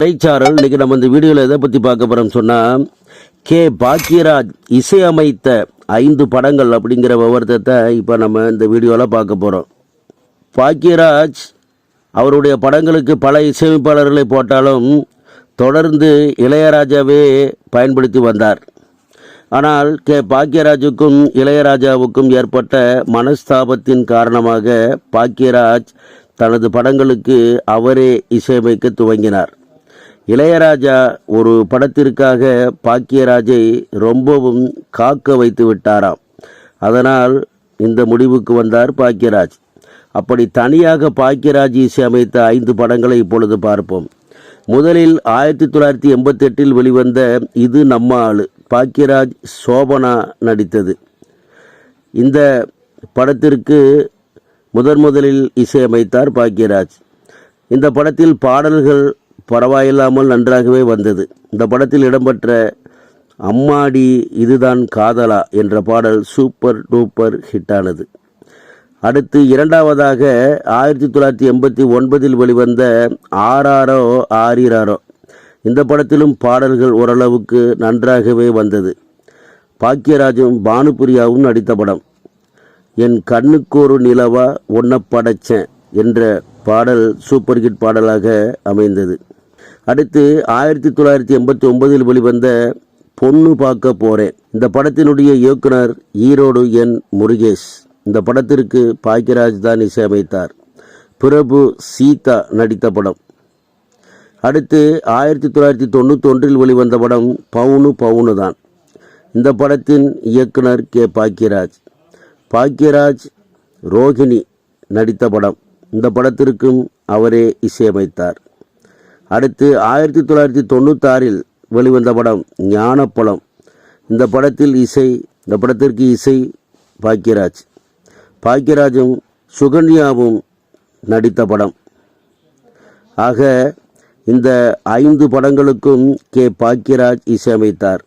இடைச்சாரல் இன்னைக்கு நம்ம இந்த வீடியோவில் எதை பற்றி பார்க்க போகிறோம்னு சொன்னால் கே. பாக்யராஜ் இசையமைத்த ஐந்து படங்கள் அப்படிங்கிற விவரத்தை இப்போ நம்ம இந்த வீடியோவில் பார்க்க போகிறோம் பாக்யராஜ் அவருடைய படங்களுக்கு பல இசையமைப்பாளர்களை போட்டாலும் தொடர்ந்து இளையராஜாவே பயன்படுத்தி வந்தார். ஆனால் கே. பாக்யராஜுக்கும் இளையராஜாவுக்கும் ஏற்பட்ட மனஸ்தாபத்தின் காரணமாக பாக்யராஜ் தனது படங்களுக்கு அவரே இசையமைக்க துவங்கினார். இளையராஜா ஒரு படத்திற்காக பாக்கியராஜை ரொம்பவும் காக்க வைத்து விட்டாராம். அதனால் இந்த முடிவுக்கு வந்தார் பாக்கியராஜ். அப்படி தனியாக பாக்கியராஜ் இசையமைத்த ஐந்து படங்களை இப்பொழுது பார்ப்போம். முதலில் ஆயிரத்தி தொள்ளாயிரத்தி எண்பத்தி எட்டில் வெளிவந்த இது நம்ம ஆள் பாக்கியராஜ் சோபனா நடித்தது. இந்த படத்திற்கு முதன் முதலில் இசையமைத்தார் பாக்கியராஜ். இந்த படத்தில் பாடல்கள் பரவாயில்லாமல் நன்றாகவே வந்தது. இந்த படத்தில் இடம்பெற்ற அம்மாடி இதுதான் காதலா என்ற பாடல் சூப்பர் டூப்பர் ஹிட்டானது. அடுத்து இரண்டாவதாக ஆயிரத்தி தொள்ளாயிரத்தி எண்பத்தி ஒன்பதில் வெளிவந்த ஆராரோ ஆரிராரோ. இந்த படத்திலும் பாடல்கள் ஓரளவுக்கு நன்றாகவே வந்தது. பாக்கியராஜும் பானுபிரியாவும் நடித்த படம். என் கண்ணுக்கொரு நிலவா ஒன்ன படைச்சேன் என்ற பாடல் சூப்பர் ஹிட் பாடலாக அமைந்தது. அடுத்து ஆயிரத்தி தொள்ளாயிரத்தி எண்பத்தி ஒன்பதில் வெளிவந்த பொண்ணு பார்க்க போறேன். இந்த படத்தினுடைய இயக்குனர் ஈரோடு என் முருகேஷ். இந்த படத்திற்கு பாக்கியராஜ் தான் இசையமைத்தார். பிரபு சீதா நடித்த படம். அடுத்து ஆயிரத்தி தொள்ளாயிரத்தி தொண்ணூற்றி ஒன்றில் வெளிவந்த படம் பவுனு பவுனு தான். இந்த படத்தின் இயக்குனர் கே. பாக்கியராஜ் பாக்கியராஜ் ரோகிணி நடித்த படம். இந்த படத்திற்கும் அவரே இசையமைத்தார். அடுத்து ஆயிரத்தி தொள்ளாயிரத்தி தொண்ணூத்தாறில் வெளிவந்த படம் ஞானப்பழம். இந்த படத்தில் இசை இந்த படத்திற்கு இசை பாக்யராஜ் பாக்யராஜும் சுகன்யாவும் நடித்த படம். ஆக இந்த ஐந்து படங்களுக்கும் கே. பாக்யராஜ் இசையமைத்தார்.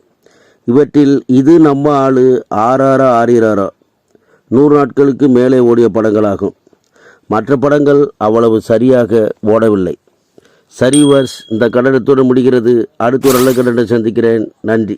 இவற்றில் இது நம்ம ஆளு ஆறாரா ஆறிராரா. நூறு நாட்களுக்கு மேலே ஓடிய படங்களாகும். மற்ற படங்கள் அவ்வளவு சரியாக ஓடவில்லை. சரி வர்ஸ் இந்த கன்னடத்தோடு முடிகிறது. அடுத்த ஒரு நல்ல கன்னடம் சந்திக்கிறேன். நன்றி.